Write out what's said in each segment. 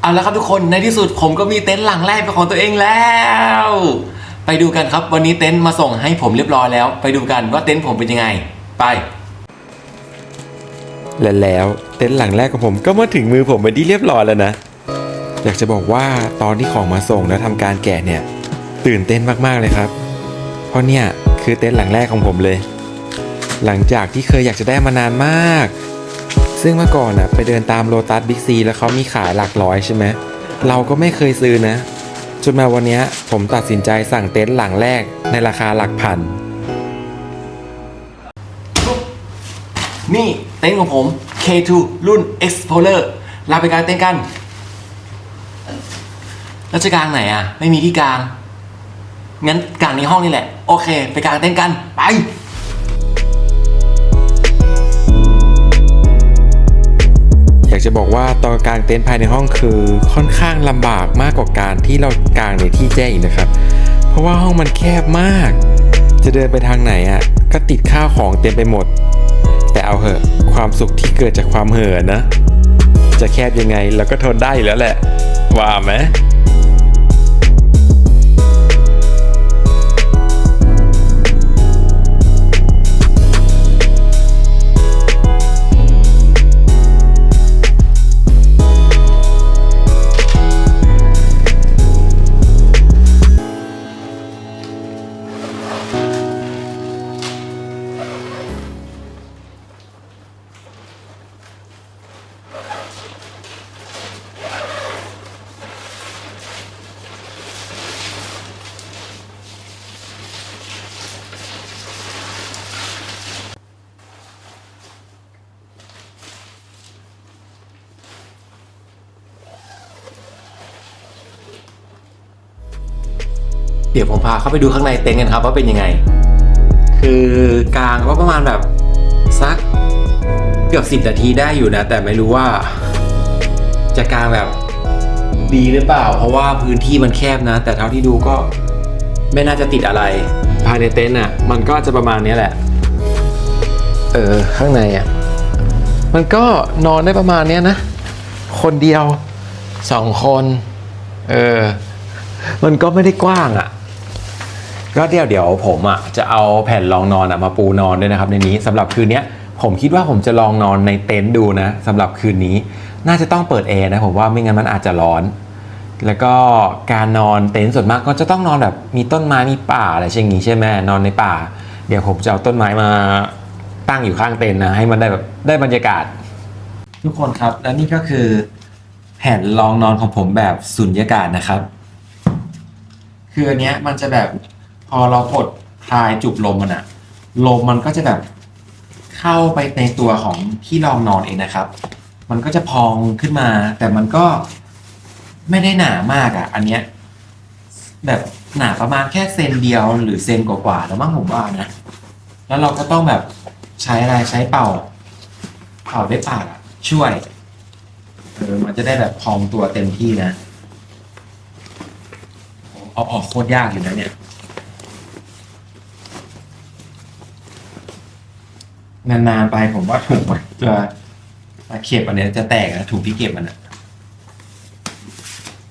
เอาละครับทุกคนในที่สุดผมก็มีเต็นท์หลังแรกเป็นของตัวเองแล้ว ไปดูกันครับวันนี้เต็นท์มาส่งให้ผมเรียบร้อยแล้ว ไปดูกันว่าเต็นท์ผมเป็นยังไง ไป และแล้วเต็นท์หลังแรกของผมก็มาถึงมือผมเป็นที่เรียบร้อยแล้วนะ อยากจะบอกว่าตอนที่ของมาส่งแล้วทำการแกะเนี่ย ตื่นเต้นมากๆเลยครับ เพราะเนี่ยคือเต็นท์หลังแรกของผมเลย หลังจากที่เคยอยากจะได้มานานมาก ซึ่งเมื่อก่อนอะไปเดินตามโลตัสบิ๊กซีแล้วเขามีขายหลักร้อยใช่ไหมเราก็ไม่เคยซื้อนะ จนมาวันนี้ผมตัดสินใจสั่งเต็นท์หลังแรกในราคาหลักพัน นี่เต็นท์ของผม K2 รุ่น Explorer ลาไปกลางเต็นท์กัน แล้วจะกลางไหนอะ ไม่มีที่กลาง งั้นกลางในห้องนี่แหละ โอเค ไปกลางเต็นท์กัน ไป อยากจะบอกว่าตอนกางเต็นท์ภายในห้องคือค่อนข้างลำบากมากกว่าการที่เรากางในที่แจ้งอีกนะครับ เพราะว่าห้องมันแคบมาก จะเดินไปทางไหนอะก็ติดข้าวของเต็มไปหมด แต่เอาเหอะความสุขที่เกิดจากความเห่อะนะ จะแคบยังไงเราก็ทนได้แล้วแหละ ว่าไหม ดี๋ยวผมพาเข้าไปดูข้างในเต็นท์กันครับว่าเป็นยังไง คือกลางก็ประมาณแบบสักเกือบสิบนาทีได้อยู่นะ แต่ไม่รู้ว่า จะกลางแบบดีหรือเปล่า เพราะว่าพื้นที่มันแคบนะ แต่เท่าที่ดูก็ไม่น่าจะติดอะไร ภายในเต็นท์อะ มันก็จะประมาณนี้แหละ เออ ข้างในอะ มันก็นอนได้ประมาณนี้นะ คนเดียวสองคน เออ มันก็ไม่ได้กว้างอะ่ะ ก็เดี๋ยวเดี๋ยวผมอะจะเอาแผ่นรองนอนอะมาปูนอนด้วยนะครับในนี้สำหรับคืนนี้ผมคิดว่าผมจะลองนอนในเต็นท์ดูนะสำหรับคืนนี้ น่าจะต้องเปิดแอร์นะผมว่าไม่งั้นมันอาจจะร้อน แล้วก็การนอนเต็นท์ส่วนมากก็จะต้องนอนแบบมีต้นไม้มีป่าอะไรเช่นนี้ใช่ไหมนอนในป่า เดี๋ยวผมจะเอาต้นไม้มาตั้งอยู่ข้างเต็นท์นะให้มันได้แบบได้บรรยากาศ ทุกคนครับและนี่ก็คือแผ่นรองนอนของผมแบบสุญญากาศนะครับ คืออันเนี้ยมันจะแบบ พอเรากดคลายจุกลมมันอะลมมันก็จะแบบเข้าไปในตัวของที่รองนอนเองนะครับ มันก็จะพองขึ้นมา แต่มันก็ไม่ได้หนามากอะอันเนี้ยแบบหนาประมาณแค่เซนเดียวหรือเซนกว่าๆแล้วมั้งผมว่านะ แล้วเราก็ต้องแบบใช้อะไรใช้เป่า เป่าด้วยปากอะช่วยเออมันจะได้แบบพองตัวเต็มที่นะเอาออกโคตรยากอยู่นะเนี่ย นานๆไปผมว่าถุงมันจะตะเข็บอันเนี้ยจะแตกนะถุงที่เก็บมันอะ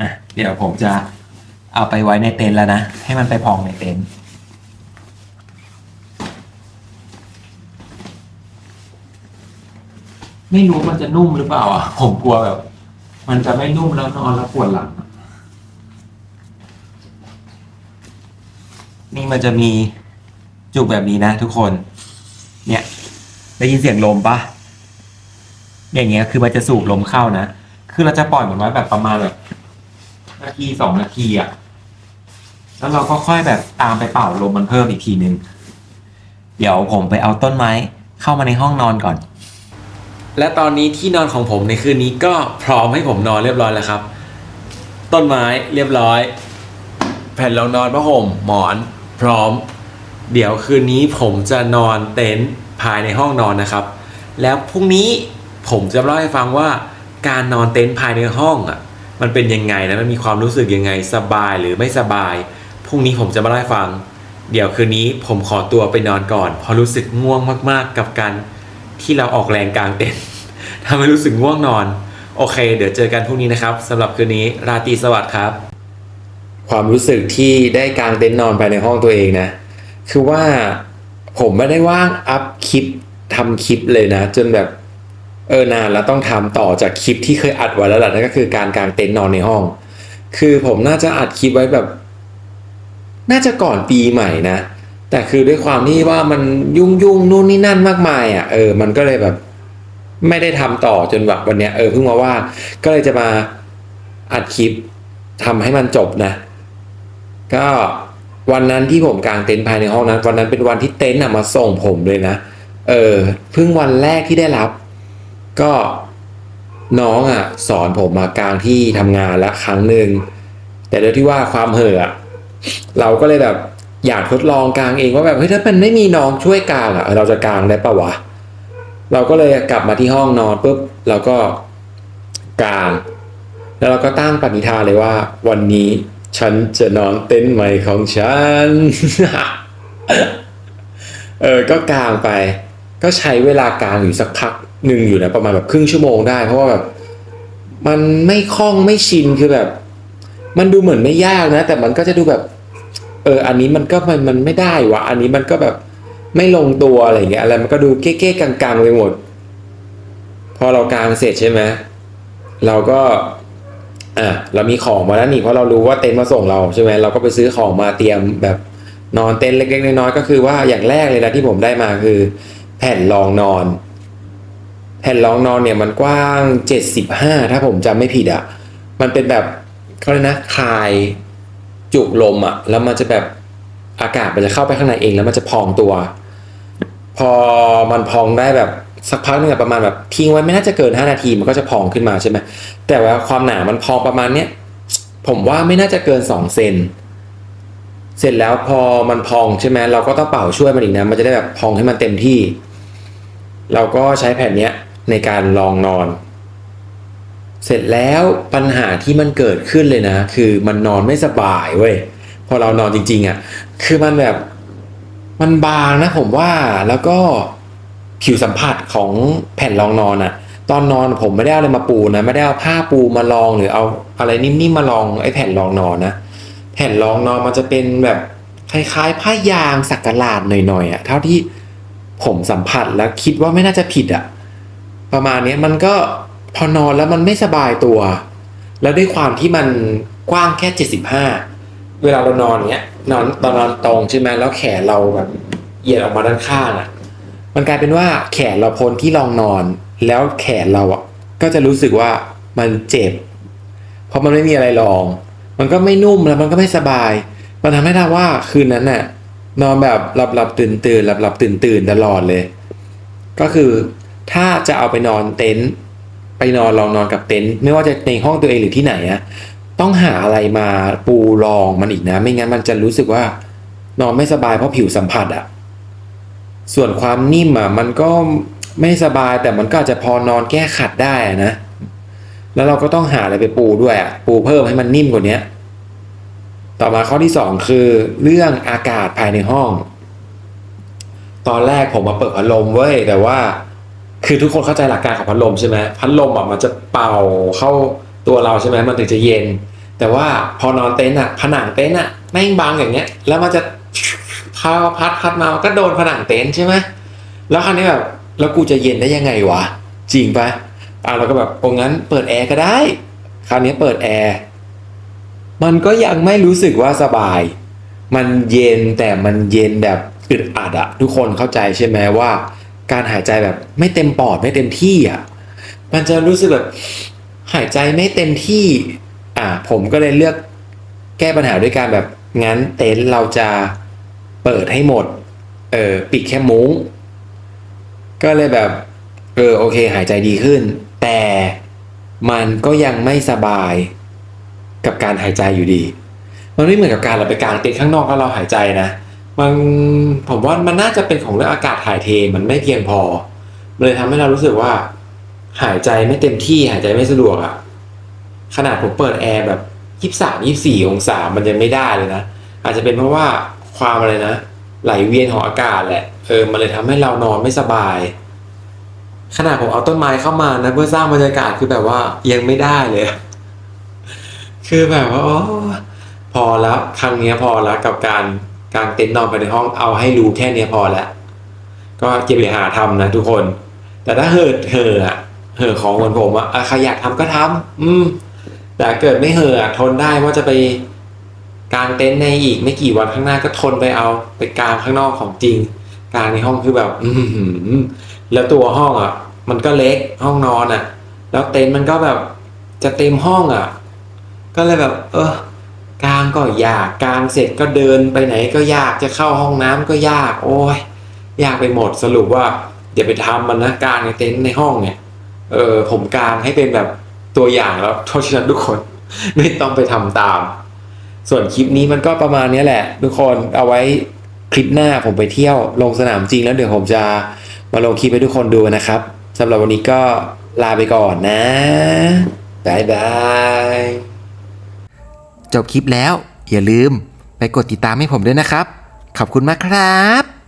อะเดี๋ยวผมจะเอาไปไว้ในเต็นท์แล้วนะ ให้มันไปพองในเต็นท์ไม่รู้มันจะนุ่มหรือเปล่าอะ ผมกลัวแบบ มันจะไม่นุ่มแล้วนอนแล้วปวดหลัง นี่มันจะมีจุกแบบนี้นะทุกคน เนี่ย ได้ยินเสียงลมปะอย่างเงี้ยคือมันจะสูบลมเข้านะ คือเราจะปล่อยมันไว้แบบประมาณแบบนาทีสองนาทีอะแล้วเราก็ค่อยแบบตามไปเป่าลมมันเพิ่มอีกทีนึง เดี๋ยวผมไปเอาต้นไม้เข้ามาในห้องนอนก่อน และตอนนี้ที่นอนของผมในคืนนี้ก็พร้อมให้ผมนอนเรียบร้อยแล้วครับ ต้นไม้เรียบร้อย แผ่นรองนอนผ้าห่มหมอน พร้อม เดี๋ยวคืนนี้ผมจะนอนเต็นท์ ภายในห้องนอนนะครับ แล้วพรุ่งนี้ผมจะเล่าให้ฟังว่าการนอนเต็นท์ภายในห้องอะมันเป็นยังไงนะมันมีความรู้สึกยังไงสบายหรือไม่สบายพรุ่งนี้ผมจะมาเล่าให้ฟัง เดี๋ยวคืนนี้ผมขอตัวไปนอนก่อนเพราะรู้สึกง่วงมากๆกับการที่เราออกแรงกลางเต็นท์ทำให้รู้สึกง่วงนอน โอเค เดี๋ยวเจอกันพรุ่งนี้นะครับสำหรับคืนนี้ราตรีสวัสดิ์ครับ ความรู้สึกที่ได้กลางเต็นท์นอนภายในห้องตัวเองนะ คือว่า ผมไม่ได้ว่างอัพคลิปทำคลิปเลยนะ จนแบบเออนานแล้วต้องทำต่อจากคลิปที่เคยอัดไว้แล้วแหละนั่นก็คือการกางเต็นท์นอนในห้อง คือผมน่าจะอัดคลิปไว้แบบ น่าจะก่อนปีใหม่นะ แต่คือด้วยความที่ว่ามันยุ่งยุ่งนู่นนี่นั่นมากมายอะเออมันก็เลยแบบ ไม่ได้ทำต่อจนแบบวันเนี้ยเออเพิ่งมาว่า ก็เลยจะมาอัดคลิปทำให้มันจบนะ ก็ วันนั้นที่ผมกางเต็นท์ภายในห้องนั้น วันนั้นเป็นวันที่เต็นท์มาส่งผมเลยนะ เออเพิ่งวันแรกที่ได้รับ ก็น้องอะ สอนผมมากางที่ทำงานละครั้งหนึ่งแต่ด้วยที่ว่าความเห่อะอเราก็เลยแบบอยากทดลองกางเองว่าแบบเฮ้ยถ้ามันไม่มีน้องช่วยกางอะ เราจะกางได้ปะวะเราก็เลยกลับมาที่ห้องนอนปุ๊บเราก็กาง แล้วเราก็ตั้งปณิธานเลยว่าวันนี้ ฉันจะนอนเต็นท์ใหม่ของฉัน เออ ก็กางไป ก็ใช้เวลากางอยู่สักพักหนึ่งอยู่นะประมาณแบบครึ่งชั่วโมงได้ เพราะว่าแบบมันไม่คล่องไม่ชินคือแบบ มันดูเหมือนไม่ยากนะ แต่มันก็จะดูแบบ เออ อันนี้มันก็มันมันไม่ได้วะอันนี้มันก็แบบไม่ลงตัวอะไรอย่างเงี้ยอะไรมันก็ดูเก๊ๆกังๆไปหมด พอเรากางเสร็จใช่ไหมเราก็ อะเรามีของมาแล้วนี่เพราะเรารู้ว่าเต็นท์มาส่งเราใช่ไหมเราก็ไปซื้อของมาเตรียมแบบนอนเต็นท์เล็กๆน้อยๆก็คือว่าอย่างแรกเลยนะที่ผมได้มาคือ แผ่นรองนอน แผ่นรองนอนเนี่ยมันกว้างเจ็ดสิบห้าถ้าผมจำไม่ผิดอะ่ะมันเป็นแบบเขาเรียกนะคลายจุกลมอะ่ะแล้วมันจะแบบอากาศมันจะเข้าไปข้างในเองแล้วมันจะพองตัว พอมันพองได้แบบ สักพักหนึ่งอะประมาณแบบทิ้งไว้ไม่น่าจะเกิน 5 นาทีมันก็จะพองขึ้นมาใช่ไหมแต่ว่าความหนามันพองประมาณเนี้ยผมว่าไม่น่าจะเกิน 2 เซนเสร็จแล้วพอมันพองใช่ไหมเราก็ต้องเป่าช่วยมันอีกนะมันจะได้แบบพองให้มันเต็มที่ เราก็ใช้แผ่นเนี้ยในการลองนอน เสร็จแล้วปัญหาที่มันเกิดขึ้นเลยนะ คือมันนอนไม่สบายเว้ยพอเรานอนจริง ๆอะ่ะคือมันแบบมันบางนะผมว่าแล้วก็ ผิวสัมผัสของแผ่นรองนอนอะตอนนอนผมไม่ได้อะไรมาปูนะไม่ได้เอาผ้าปูมาลองหรือเอาอะไรนิ่มๆมาลองไอ้แผ่นรองนอนนะแผ่นรองนอนมันจะเป็นแบบคล้ายๆ ผ้ายางสักกะหลาดหน่อยๆอะเท่าที่ผมสัมผัสแล้วคิดว่าไม่น่าจะผิดอะประมาณนี้มันก็พอนอนแล้วมันไม่สบายตัว แล้วด้วยความที่มันกว้างแค่ 75 เวลาเรานอนเงี้ยนอนตอนนอนตรงใช่ไหมแล้วแขนเราแบบเหยียดออกมาด้านข้างอะ มันกลายเป็นว่าแขนเราพ้นที่รองนอน แล้วแขนเราอะก็จะรู้สึกว่ามันเจ็บ เพราะมันไม่มีอะไรรอง มันก็ไม่นุ่มแล้วมันก็ไม่สบาย มันทำให้เราว่าคืนนั้นน่ะนอนแบบหลับหลับตื่นตื่นหลับหลับตื่นตื่นตลอดเลย ก็คือถ้าจะเอาไปนอนเต็นท์ไปนอนลองนอนกับเต็นท์ไม่ว่าจะในห้องตัวเองหรือที่ไหนอะต้องหาอะไรมาปูรองมันอีกนะ ไม่งั้นมันจะรู้สึกว่านอนไม่สบายเพราะผิวสัมผัสอะ ส่วนความนิ่มอะมันก็ไม่สบายแต่มันก็อาจจะพอนอนแก้ขัดได้นะ แล้วเราก็ต้องหาอะไรไปปูด้วยอะปูเพิ่มให้มันนิ่มกว่านี้ต่อมาข้อที่สองคือเรื่องอากาศภายในห้อง ตอนแรกผมมาเปิดพัดลมเว้ยแต่ว่า คือทุกคนเข้าใจหลักการของพัดลมใช่ไหมพัดลมอะมันจะเป่าเข้าตัวเราใช่ไหมมันถึงจะเย็น แต่ว่าพอนอนเต็นท์อะผนังเต็นท์อะแม่งบางอย่างเงี้ย แล้วมันจะ พาพัดพัดมาก็โดนผนังเต็นท์ใช่ไหมแล้วคราวนี้แบบแล้วกูจะเย็นได้ยังไงวะจริงปะอะเราก็แบบโอ้งั้นเปิดแอร์ก็ได้ คราวนี้เปิดแอร์มันก็ยังไม่รู้สึกว่าสบาย มันเย็นแต่มันเย็นแบบอึดอัดอะทุกคนเข้าใจใช่ไหมว่า การหายใจแบบไม่เต็มปอดไม่เต็มที่อะมันจะรู้สึกแบบหายใจไม่เต็มที่ อะผมก็เลยเลือกแก้ปัญหาด้วยการแบบงั้นเต็นท์เราจะ เปิดให้หมด เออปิดแค่มุ้ง ก็เลยแบบ เออโอเค หายใจดีขึ้น แต่มันก็ยังไม่สบายกับการหายใจอยู่ดี มันไม่เหมือนกับการเราไปกางเต็นท์ข้างนอกแล้วเราหายใจนะ มันผมว่ามันน่าจะเป็นของเรื่องอากาศถ่ายเทมันไม่เพียงพอมันเลยทำให้เรารู้สึกว่า หายใจไม่เต็มที่หายใจไม่สะดวกอะ่ะ ขนาดผมเปิดแอร์แบบยี่สามยี่สี่องศามันยังไม่ได้เลยนะ อาจจะเป็นเพราะว่า ความอะไรนะ ไหลเวียนของอากาศแหละเออมันเลยทำให้เรานอนไม่สบาย ขนาดผมเอาต้นไม้เข้ามานะ เพื่อสร้างบรรยากาศคือแบบว่ายังไม่ได้เลย คือแบบว่าโอ้พอแล้วครั้งนี้พอแล้วกับการการเต็นท์นอนไปในห้องเอาให้รู้แค่เนี้พอแล้วก็เก็บไปหาทำนะทุกคน แต่ถ้าเหิดเห่ออะเห่อของเหมือนผมอะอะใครอยากทำก็ทำอืม แต่เกิดไม่เห่ออะทนได้ว่าจะไป กางเต็นท์ในอีกไม่กี่วันข้างหน้าก็ทนไปเอาไปกางข้างนอกของจริงกางในห้องคือแบบ อืแล้วตัวห้องอะ มันก็เล็กห้องนอนอะ แล้วเต็นท์มันก็แบบจะเต็มห้องอะ ก็เลยแบบ เออกางก็ยากกางเสร็จก็เดินไปไหนก็ยากจะเข้าห้องน้ำก็ยาก โอ้ยยากไปหมดสรุปว่าอย่าไปทำมันนะกางในเต็นท์ในห้องเนี่ยเออผมกางให้เป็นแบบตัวอย่างแล้วเพราะฉะนั้นทุกคนไม่ต้องไปทำตาม ส่วนคลิปนี้มันก็ประมาณนี้แหละ ทุกคนเอาไว้คลิปหน้าผมไปเที่ยวลงสนามจริงแล้วเดี๋ยวผมจะมาลงคลิปให้ทุกคนดูนะครับสำหรับวันนี้ก็ลาไปก่อนนะบายบายจบคลิปแล้ว อย่าลืมไปกดติดตามให้ผมด้วยนะครับ ขอบคุณมากครับ